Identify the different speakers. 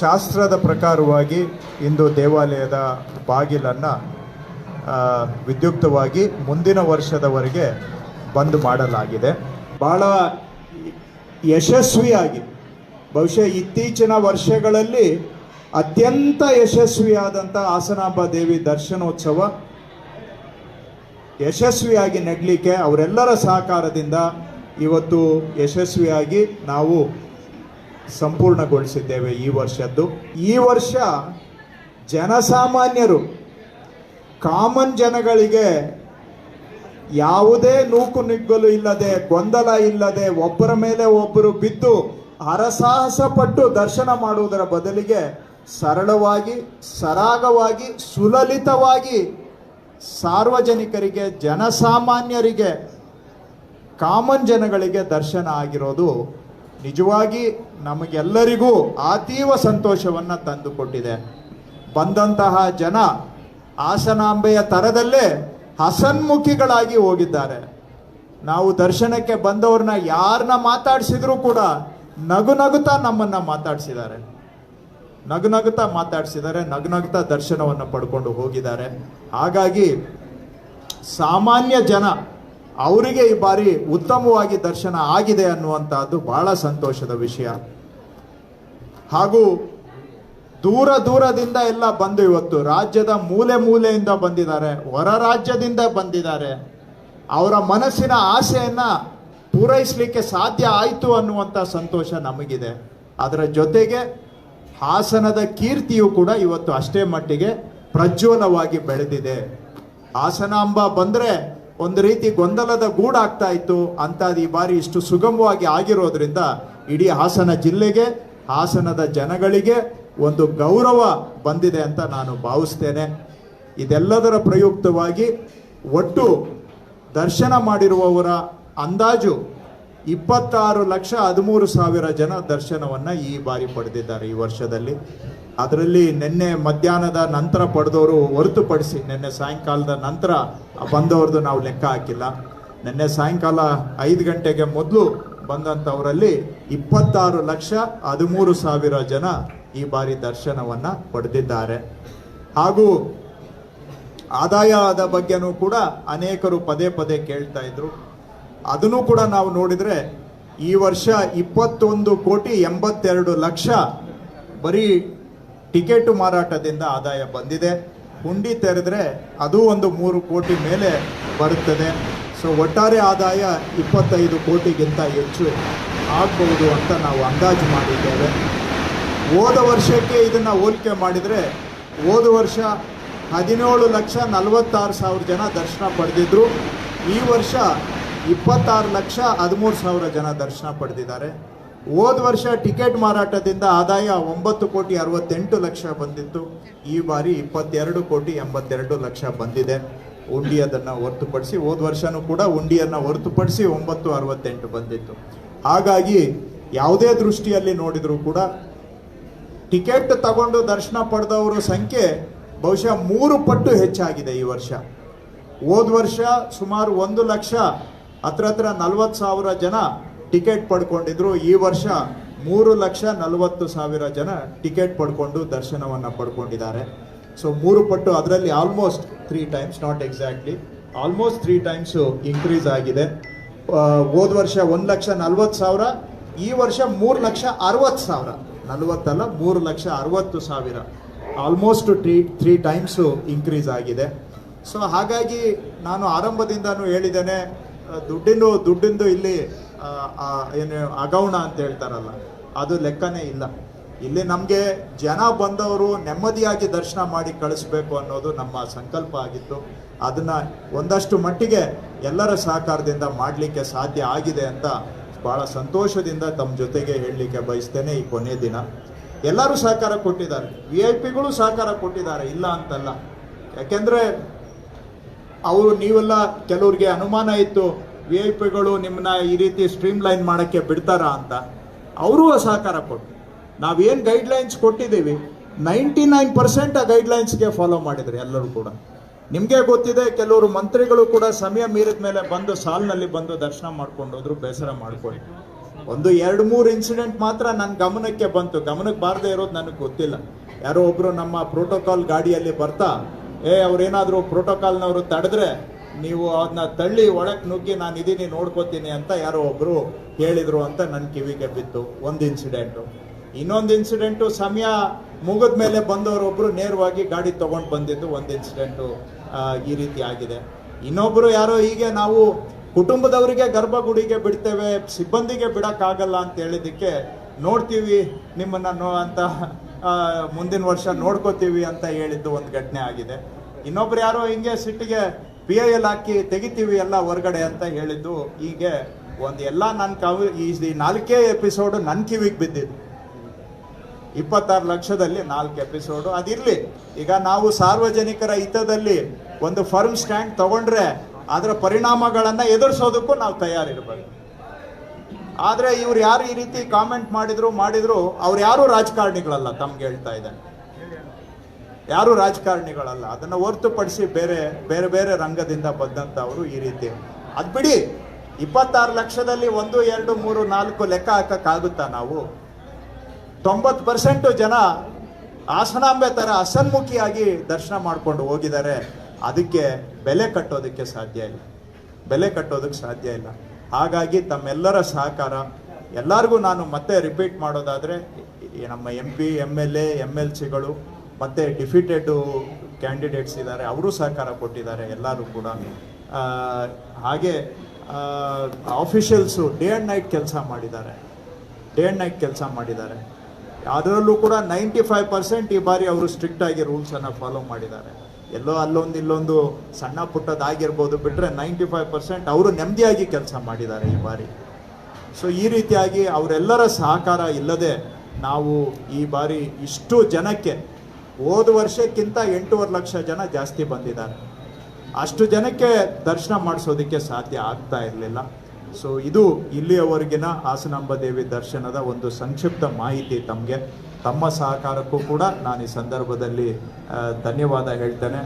Speaker 1: ಶಾಸ್ತ್ರದ ಪ್ರಕಾರವಾಗಿ ಇಂದು ದೇವಾಲಯದ ಬಾಗಿಲನ್ನು ವಿದ್ಯುಕ್ತವಾಗಿ ಮುಂದಿನ ವರ್ಷದವರೆಗೆ ಬಂದ್ ಮಾಡಲಾಗಿದೆ. ಭಾಳ ಯಶಸ್ವಿಯಾಗಿ ಬಹುಶಃ ಇತ್ತೀಚಿನ ವರ್ಷಗಳಲ್ಲಿ ಅತ್ಯಂತ ಯಶಸ್ವಿಯಾದಂಥ ಹಾಸನಾಂಬ ದೇವಿ ದರ್ಶನೋತ್ಸವ ಯಶಸ್ವಿಯಾಗಿ ನಡಲಿಕ್ಕೆ ಅವರೆಲ್ಲರ ಸಹಕಾರದಿಂದ ಇವತ್ತು ಯಶಸ್ವಿಯಾಗಿ ನಾವು ಸಂಪೂರ್ಣಗೊಳಿಸಿದ್ದೇವೆ ಈ ವರ್ಷದ್ದು. ಈ ವರ್ಷ ಜನಸಾಮಾನ್ಯರು, ಕಾಮನ್ ಜನಗಳಿಗೆ ಯಾವುದೇ ನೂಕು ನಿಗ್ಗಲು ಇಲ್ಲದೆ, ಗೊಂದಲ ಇಲ್ಲದೆ, ಒಬ್ಬರ ಮೇಲೆ ಒಬ್ಬರು ಬಿದ್ದು ಹರಸಾಹಸ ಪಟ್ಟು ದರ್ಶನ ಮಾಡುವುದರ ಬದಲಿಗೆ ಸರಳವಾಗಿ, ಸರಾಗವಾಗಿ, ಸುಲಲಿತವಾಗಿ ಸಾರ್ವಜನಿಕರಿಗೆ, ಜನಸಾಮಾನ್ಯರಿಗೆ, ಕಾಮನ್ ಜನಗಳಿಗೆ ದರ್ಶನ ಆಗಿರೋದು ನಿಜವಾಗಿ ನಮಗೆಲ್ಲರಿಗೂ ಅತೀವ ಸಂತೋಷವನ್ನು ತಂದುಕೊಟ್ಟಿದೆ. ಬಂದಂತಹ ಜನ ಹಾಸನಾಂಬೆಯ ತರದಲ್ಲೇ ಹಸನ್ಮುಖಿಗಳಾಗಿ ಹೋಗಿದ್ದಾರೆ. ನಾವು ದರ್ಶನಕ್ಕೆ ಬಂದವ್ರನ್ನ ಯಾರನ್ನ ಮಾತಾಡಿಸಿದ್ರು ಕೂಡ ನಗು ನಗುತ್ತಾ ನಮ್ಮನ್ನ ಮಾತಾಡಿಸಿದ್ದಾರೆ. ನಗು ನಗುತ್ತಾ ಮಾತಾಡಿಸಿದ್ದಾರೆ, ನಗು ನಗುತ್ತಾ ದರ್ಶನವನ್ನು ಪಡ್ಕೊಂಡು ಹೋಗಿದ್ದಾರೆ. ಹಾಗಾಗಿ ಸಾಮಾನ್ಯ ಜನ ಅವರಿಗೆ ಈ ಬಾರಿ ಉತ್ತಮವಾಗಿ ದರ್ಶನ ಆಗಿದೆ ಅನ್ನುವಂತಹದ್ದು ಬಹಳ ಸಂತೋಷದ ವಿಷಯ. ಹಾಗೂ ದೂರ ದೂರದಿಂದ ಎಲ್ಲ ಬಂದು ಇವತ್ತು ರಾಜ್ಯದ ಮೂಲೆ ಮೂಲೆಯಿಂದ ಬಂದಿದ್ದಾರೆ, ಹೊರ ರಾಜ್ಯದಿಂದ ಬಂದಿದ್ದಾರೆ. ಅವರ ಮನಸ್ಸಿನ ಆಸೆಯನ್ನ ಪೂರೈಸಲಿಕ್ಕೆ ಸಾಧ್ಯ ಆಯಿತು ಅನ್ನುವಂಥ ಸಂತೋಷ ನಮಗಿದೆ. ಅದರ ಜೊತೆಗೆ ಹಾಸನದ ಕೀರ್ತಿಯು ಕೂಡ ಇವತ್ತು ಅಷ್ಟೇ ಮಟ್ಟಿಗೆ ಪ್ರಜ್ವಲವಾಗಿ ಬೆಳೆದಿದೆ. ಹಾಸನಾಂಬ ಬಂದ್ರೆ ಒಂದು ರೀತಿ ಗೊಂದಲದ ಗೂಡಾಗ್ತಾ ಇತ್ತು. ಅಂಥದ್ದು ಈ ಬಾರಿ ಇಷ್ಟು ಸುಗಮವಾಗಿ ಆಗಿರೋದ್ರಿಂದ ಇಡೀ ಹಾಸನ ಜಿಲ್ಲೆಗೆ, ಹಾಸನದ ಜನಗಳಿಗೆ ಒಂದು ಗೌರವ ಬಂದಿದೆ ಅಂತ ನಾನು ಭಾವಿಸ್ತೇನೆ. ಇದೆಲ್ಲದರ ಪ್ರಯುಕ್ತವಾಗಿ ಒಟ್ಟು ದರ್ಶನ ಮಾಡಿರುವವರ ಅಂದಾಜು ಇಪ್ಪತ್ತಾರು ಲಕ್ಷ ಹದಿಮೂರು ಸಾವಿರ ಜನ ದರ್ಶನವನ್ನು ಈ ಬಾರಿ ಪಡೆದಿದ್ದಾರೆ ಈ ವರ್ಷದಲ್ಲಿ. ಅದರಲ್ಲಿ ನಿನ್ನೆ ಮಧ್ಯಾಹ್ನದ ನಂತರ ಪಡೆದವರು ಹೊರತುಪಡಿಸಿ ನಿನ್ನೆ ಸಾಯಂಕಾಲದ ನಂತರ ಬಂದವ್ರದ್ದು ನಾವು ಲೆಕ್ಕ ಹಾಕಿಲ್ಲ. ನಿನ್ನೆ ಸಾಯಂಕಾಲ ಐದು ಗಂಟೆಗೆ ಮೊದಲು ಬಂದಂಥವರಲ್ಲಿ ಇಪ್ಪತ್ತಾರು ಲಕ್ಷ ಹದಿಮೂರು ಸಾವಿರ ಜನ ಈ ಬಾರಿ ದರ್ಶನವನ್ನು ಪಡೆದಿದ್ದಾರೆ. ಹಾಗೂ ಆದಾಯದ ಬಗ್ಗೆನೂ ಕೂಡ ಅನೇಕರು ಪದೇ ಪದೇ ಕೇಳ್ತಾ ಇದ್ರು. ಅದನ್ನು ಕೂಡ ನಾವು ನೋಡಿದ್ರೆ ಈ ವರ್ಷ ಇಪ್ಪತ್ತೊಂದು ಕೋಟಿ ಎಂಬತ್ತೆರಡು ಲಕ್ಷ ಬರೀ ಟಿಕೆಟ್ ಮಾರಾಟದಿಂದ ಆದಾಯ ಬಂದಿದೆ. ಹುಂಡಿ ತೆರೆದ್ರೆ ಅದು ಒಂದು ಮೂರು ಕೋಟಿ ಮೇಲೆ ಬರುತ್ತದೆ. ಸೊ ಒಟ್ಟಾರೆ ಆದಾಯ ಇಪ್ಪತ್ತೈದು ಕೋಟಿಗಿಂತ ಹೆಚ್ಚು ಆಗಬಹುದು ಅಂತ ನಾವು ಅಂದಾಜು ಮಾಡಿದ್ದೇವೆ. ಹೋದ ವರ್ಷಕ್ಕೆ ಇದನ್ನ ಹೋಲಿಕೆ ಮಾಡಿದರೆ ಹೋದ ವರ್ಷ ಹದಿನೇಳು ಲಕ್ಷ ನಲವತ್ತಾರು ಸಾವಿರ ಜನ ದರ್ಶನ ಪಡೆದಿದ್ರು. ಈ ವರ್ಷ ಇಪ್ಪತ್ತಾರು ಲಕ್ಷ ಹದಿಮೂರು ಸಾವಿರ ಜನ ದರ್ಶನ ಪಡೆದಿದ್ದಾರೆ. ಹೋದ ವರ್ಷ ಟಿಕೆಟ್ ಮಾರಾಟದಿಂದ ಆದಾಯ ಒಂಬತ್ತು ಕೋಟಿ ಅರವತ್ತೆಂಟು ಲಕ್ಷ ಬಂದಿತ್ತು. ಈ ಬಾರಿ ಇಪ್ಪತ್ತೆರಡು ಕೋಟಿ ಎಂಬತ್ತೆರಡು ಲಕ್ಷ ಬಂದಿದೆ. ಉಂಡಿಯದನ್ನು ಹೊರತುಪಡಿಸಿ ಹೋದ ವರ್ಷನೂ ಕೂಡ ಉಂಡಿಯನ್ನು ಹೊರತುಪಡಿಸಿ ಒಂಬತ್ತು ಅರವತ್ತೆಂಟು ಬಂದಿತ್ತು. ಹಾಗಾಗಿ ಯಾವುದೇ ದೃಷ್ಟಿಯಲ್ಲಿ ನೋಡಿದರೂ ಕೂಡ ಟಿಕೆಟ್ ತಗೊಂಡು ದರ್ಶನ ಪಡೆದವರ ಸಂಖ್ಯೆ ಬಹುಶಃ ಮೂರು ಪಟ್ಟು ಹೆಚ್ಚಾಗಿದೆ ಈ ವರ್ಷ. ಹೋದ ವರ್ಷ ಸುಮಾರು ಒಂದು ಲಕ್ಷ ಹತ್ರ ಹತ್ರ ನಲ್ವತ್ತು ಸಾವಿರ ಜನ ಟಿಕೆಟ್ ಪಡ್ಕೊಂಡಿದ್ರು, ಈ ವರ್ಷ ಮೂರು ಲಕ್ಷ ನಲವತ್ತು ಸಾವಿರ ಜನ ಟಿಕೆಟ್ ಪಡ್ಕೊಂಡು ದರ್ಶನವನ್ನು ಪಡ್ಕೊಂಡಿದ್ದಾರೆ. ಸೊ ಮೂರು ಪಟ್ಟು ಅದರಲ್ಲಿ almost three times not exactly almost three times increase ಆಗಿದೆ. ಹೋದ ವರ್ಷ ಒಂದು ಲಕ್ಷ ನಲ್ವತ್ತು ಸಾವಿರ, ಈ ವರ್ಷ ಮೂರು ಲಕ್ಷ ಅರವತ್ತು ಸಾವಿರ. ನಲವತ್ತಲ್ಲ ಮೂರು ಲಕ್ಷ ಅರವತ್ತು ಸಾವಿರ. Almost three three times increase ಆಗಿದೆ. ಸೊ ಹಾಗಾಗಿ ನಾನು ಆರಂಭದಿಂದನೂ ಹೇಳಿದ್ದೇನೆ ಆ, ದುಡ್ಡಿಂದು ಇಲ್ಲಿ ಏನು ಅಗೌಣ ಅಂತ ಹೇಳ್ತಾರಲ್ಲ ಅದು ಲೆಕ್ಕನೇ ಇಲ್ಲ. ಇಲ್ಲಿ ನಮಗೆ ಜನ ಬಂದವರು ನೆಮ್ಮದಿಯಾಗಿ ದರ್ಶನ ಮಾಡಿ ಕಳಿಸ್ಬೇಕು ಅನ್ನೋದು ನಮ್ಮ ಸಂಕಲ್ಪ ಆಗಿತ್ತು. ಅದನ್ನ ಒಂದಷ್ಟು ಮಟ್ಟಿಗೆ ಎಲ್ಲರ ಸಹಕಾರದಿಂದ ಮಾಡಲಿಕ್ಕೆ ಸಾಧ್ಯ ಆಗಿದೆ ಅಂತ ಬಹಳ ಸಂತೋಷದಿಂದ ತಮ್ಮ ಜೊತೆಗೆ ಹೇಳಲಿಕ್ಕೆ ಬಯಸ್ತೇನೆ ಈ ಕೊನೆ ದಿನ. ಎಲ್ಲರೂ ಸಹಕಾರ ಕೊಟ್ಟಿದ್ದಾರೆ. ವಿ ಐ ಪಿಗಳು ಸಹಕಾರ ಕೊಟ್ಟಿದ್ದಾರೆ ಇಲ್ಲ ಅಂತಲ್ಲ. ಯಾಕೆಂದ್ರೆ ಅವರು ನೀವೆಲ್ಲ ಕೆಲವ್ರಿಗೆ ಅನುಮಾನ ಇತ್ತು ವಿ ಐ ಪಿಗಳು ನಿಮ್ಮನ್ನ ಈ ರೀತಿ ಸ್ಟ್ರೀಮ್ ಲೈನ್ ಮಾಡೋಕ್ಕೆ ಬಿಡ್ತಾರಾ ಅಂತ. ಅವರು ಸಹಕಾರ ಕೊಟ್ಟು ನಾವೇನು ಗೈಡ್ಲೈನ್ಸ್ ಕೊಟ್ಟಿದ್ದೀವಿ? ನೈಂಟಿ ನೈನ್ ಪರ್ಸೆಂಟ್ ಆ ಗೈಡ್ಲೈನ್ಸ್ಗೆ ಫಾಲೋ ಮಾಡಿದ್ರು ಎಲ್ಲರೂ ಕೂಡ. ನಿಮಗೆ ಗೊತ್ತಿದೆ, ಕೆಲವರು ಮಂತ್ರಿಗಳು ಕೂಡ ಸಮಯ ಮೀರಿದ ಮೇಲೆ ಬಂದು ಸಾಲಿನಲ್ಲಿ ಬಂದು ದರ್ಶನ ಮಾಡ್ಕೊಂಡು ಹೋದ್ರು, ಬೇಸರ ಮಾಡ್ಕೊಂಡು. ಒಂದು ಎರಡು ಮೂರು ಇನ್ಸಿಡೆಂಟ್ ಮಾತ್ರ ನನ್ನ ಗಮನಕ್ಕೆ ಬಂತು. ಗಮನಕ್ಕೆ ಬಾರದೇ ಇರೋದು ನನಗೆ ಗೊತ್ತಿಲ್ಲ. ಯಾರೋ ಒಬ್ಬರು ನಮ್ಮ ಪ್ರೋಟೋಕಾಲ್ ಗಾಡಿಯಲ್ಲಿ ಬರ್ತಾ ಏ, ಅವ್ರೇನಾದ್ರು ಪ್ರೋಟೋಕಾಲ್ನವರು ತಡೆದ್ರೆ ನೀವು ಅದನ್ನ ತಳ್ಳಿ ಒಳಗೆ ನುಗ್ಗಿ ನಾನು ಇದೀನಿ, ನೋಡ್ಕೋತೀನಿ ಅಂತ ಯಾರೋ ಒಬ್ಬರು ಹೇಳಿದರು ಅಂತ ನನ್ನ ಕಿವಿಗೆ ಬಿತ್ತು. ಒಂದು ಇನ್ಸಿಡೆಂಟು ಇನ್ನೊಂದು ಇನ್ಸಿಡೆಂಟು ಸಮಯ ಮುಗಿದ ಮೇಲೆ ಬಂದವರೊಬ್ರು ನೇರವಾಗಿ ಗಾಡಿ ತೊಗೊಂಡು ಬಂದಿದ್ದು ಒಂದು ಇನ್ಸಿಡೆಂಟು ಈ ರೀತಿ ಆಗಿದೆ. ಇನ್ನೊಬ್ಬರು ಯಾರೋ ಹೀಗೆ ನಾವು ಕುಟುಂಬದವರಿಗೆ ಗರ್ಭಗುಡಿಗೆ ಬಿಡ್ತೇವೆ, ಸಿಬ್ಬಂದಿಗೆ ಬಿಡೋಕ್ಕಾಗಲ್ಲ ಅಂತ ಹೇಳಿದ್ದಕ್ಕೆ ನೋಡ್ತೀವಿ ನಿಮ್ಮನ್ನ ನೋ ಅಂತ ಮುಂದಿನ ವರ್ಷ ನೋಡ್ಕೋತೀವಿ ಅಂತ ಹೇಳಿದ್ದು ಒಂದು ಘಟನೆ ಆಗಿದೆ. ಇನ್ನೊಬ್ರು ಯಾರೋ ಹಿಂಗೆ ಸಿಟ್ಟಿಗೆ ಪಿ ಐ ಎಲ್ ಹಾಕಿ ತೆಗಿತೀವಿ ಎಲ್ಲ ಹೊರಗಡೆ ಅಂತ ಹೇಳಿದ್ದು, ಹೀಗೆ ಒಂದು ಎಲ್ಲ ನನ್ನ ಕವಿ, ಈ ನಾಲ್ಕೇ ಎಪಿಸೋಡು ನನ್ನ ಕಿವಿಗೆ ಬಿದ್ದಿದ್ದು. ಇಪ್ಪತ್ತಾರು ಲಕ್ಷದಲ್ಲಿ ನಾಲ್ಕು ಎಪಿಸೋಡು ಅದಿರಲಿ. ಈಗ ನಾವು ಸಾರ್ವಜನಿಕರ ಹಿತದಲ್ಲಿ ಒಂದು ಫರ್ಮ್ ಸ್ಟ್ಯಾಂಡ್ ತಗೊಂಡ್ರೆ, ಅದರ ಪರಿಣಾಮಗಳನ್ನು ಎದುರಿಸೋದಕ್ಕೂ ನಾವು ತಯಾರಿರ್ಬೇಕು. ಆದ್ರೆ ಇವ್ರು ಯಾರು ಈ ರೀತಿ ಕಾಮೆಂಟ್ ಮಾಡಿದ್ರು ಮಾಡಿದ್ರು, ಅವ್ರು ಯಾರು ರಾಜಕಾರಣಿಗಳಲ್ಲ ತಮ್ಗೆ ಹೇಳ್ತಾ ಇದ್ದಾನೆ. ಯಾರು ರಾಜಕಾರಣಿಗಳಲ್ಲ. ಅದನ್ನು ಹೊರತುಪಡಿಸಿ ಬೇರೆ ಬೇರೆ ಬೇರೆ ರಂಗದಿಂದ ಬಂದಂಥವರು ಈ ರೀತಿ. ಅದು ಬಿಡಿ, ಇಪ್ಪತ್ತಾರು ಲಕ್ಷದಲ್ಲಿ ಒಂದು, ಎರಡು, ಮೂರು, ನಾಲ್ಕು ಲೆಕ್ಕ ಹಾಕಕ್ಕಾಗುತ್ತಾ ನಾವು? ತೊಂಬತ್ತು ಪರ್ಸೆಂಟು ಜನ ಹಾಸನಾಂಬೆ ಥರ ಅಸನ್ಮುಖಿಯಾಗಿ ದರ್ಶನ ಮಾಡ್ಕೊಂಡು ಹೋಗಿದ್ದಾರೆ. ಅದಕ್ಕೆ ಬೆಲೆ ಕಟ್ಟೋದಕ್ಕೆ ಸಾಧ್ಯ ಇಲ್ಲ. ಬೆಲೆ ಕಟ್ಟೋದಕ್ಕೆ ಸಾಧ್ಯ ಇಲ್ಲ. ಹಾಗಾಗಿ ತಮ್ಮೆಲ್ಲರ ಸಹಕಾರ. ಎಲ್ಲರಿಗೂ ನಾನು ಮತ್ತೆ ರಿಪೀಟ್ ಮಾಡೋದಾದರೆ ನಮ್ಮ M P M L A M L ಸಿಗಳು ಮತ್ತು ಡಿಫಿಟೆಡು ಕ್ಯಾಂಡಿಡೇಟ್ಸ್ ಇದ್ದಾರೆ, ಅವರು ಸಹಕಾರ ಕೊಟ್ಟಿದ್ದಾರೆ, ಎಲ್ಲರೂ ಕೂಡ. ಹಾಗೆ ಆಫಿಷಿಯಲ್ಸು ಡೇ ಆ್ಯಂಡ್ ನೈಟ್ ಕೆಲಸ ಮಾಡಿದ್ದಾರೆ. ಡೇ ಆ್ಯಂಡ್ ನೈಟ್ ಕೆಲಸ ಮಾಡಿದ್ದಾರೆ. ಅದರಲ್ಲೂ ಕೂಡ ನೈಂಟಿ ಫೈವ್ ಪರ್ಸೆಂಟ್ ಈ ಬಾರಿ ಅವರು ಸ್ಟ್ರಿಕ್ಟಾಗಿ ರೂಲ್ಸನ್ನು ಫಾಲೋ ಮಾಡಿದ್ದಾರೆ. ಎಲ್ಲೋ ಅಲ್ಲೊಂದು ಇಲ್ಲೊಂದು ಸಣ್ಣ ಪುಟ್ಟದಾಗಿರ್ಬೋದು ಬಿಟ್ಟರೆ ನೈಂಟಿ ಫೈವ್ ಪರ್ಸೆಂಟ್ ಅವರು ನೆಮ್ಮದಿಯಾಗಿ ಕೆಲಸ ಮಾಡಿದ್ದಾರೆ ಈ ಬಾರಿ. ಸೊ ಈ ರೀತಿಯಾಗಿ ಅವರೆಲ್ಲರ ಸಹಕಾರ ಇಲ್ಲದೆ ನಾವು ಈ ಬಾರಿ ಇಷ್ಟು ಜನಕ್ಕೆ ಹೋದ ವರ್ಷಕ್ಕಿಂತ ಎಂಟೂವರೆ ಲಕ್ಷ ಜನ ಜಾಸ್ತಿ ಬಂದಿದ್ದಾರೆ. ಅಷ್ಟು ಜನಕ್ಕೆ ದರ್ಶನ ಮಾಡಿಸೋದಕ್ಕೆ ಸಾಧ್ಯ ಆಗ್ತಾ ಇರಲಿಲ್ಲ. ಸೊ ಇದು ಇಲ್ಲಿಯವರೆಗಿನ ಹಾಸನಾಂಬ ದೇವಿ ದರ್ಶನದ ಒಂದು ಸಂಕ್ಷಿಪ್ತ ಮಾಹಿತಿ ತಮಗೆ. ತಮ್ಮ ಸಹಕಾರಕ್ಕೂ ಕೂಡ ನಾನು ಈ ಸಂದರ್ಭದಲ್ಲಿ ಧನ್ಯವಾದ ಹೇಳ್ತೇನೆ.